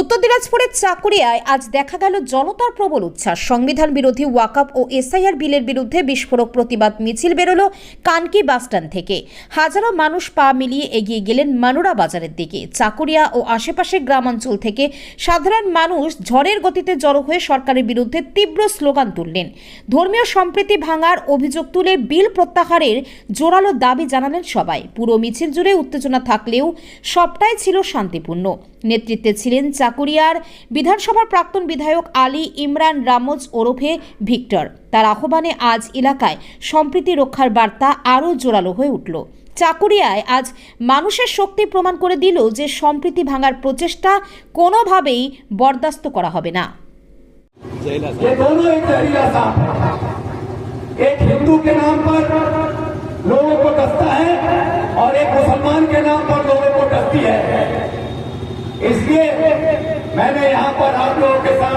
উত্তর দিনাজপুরের চাকুরিয়ায় আজ দেখা গেল জনতার প্রবল উচ্ছ্বাস। সংবিধান বিরোধী ওয়াকআপ ও এসআইআর বিলের বিরুদ্ধে বিস্ফোরক প্রতিবাদ মিছিল বেরোলো কানকি বাসস্ট্যান্ড থেকে। হাজারো মানুষ পা মিলিয়ে এগিয়ে গেলেন মানুরা বাজারের দিকে। চাকুরিয়া ও আশেপাশের গ্রামাঞ্চল থেকে সাধারণ মানুষ ঝড়ের গতিতে জড়ো হয়ে সরকারের বিরুদ্ধে তীব্র স্লোগান তুললেন। ধর্মীয় সম্প্রীতি ভাঙার অভিযোগ তুলে বিল প্রত্যাহারের জোরালো দাবি জানালেন সবাই। পুরো মিছিল জুড়ে উত্তেজনা থাকলেও সবটাই ছিল শান্তিপূর্ণ। নেতৃত্বে ছিলেন চাকুরিয়ার বিধানসভার প্রাক্তন বিধায়ক আলী ইমরান রামজ ওরফে ভিক্টর তার আহ্বানে আজ এলাকায় সম্প্রীতি রক্ষার বার্তা আরও জোরালো হয়ে উঠল চাকুরিয়ায় আজ মানুষের শক্তি প্রমাণ করে দিল যে সম্প্রীতি ভাঙার প্রচেষ্টা কোনোভাবেই বরদাস্ত করা হবে না ये दोनों एक जहरीला सांप है एक हिंदू के नाम पर लोगों को डसता है और एक मुसलमान के नाम पर लोगों को डसती है इसलिए मैंने यहाँ पर आप लोगों के सामने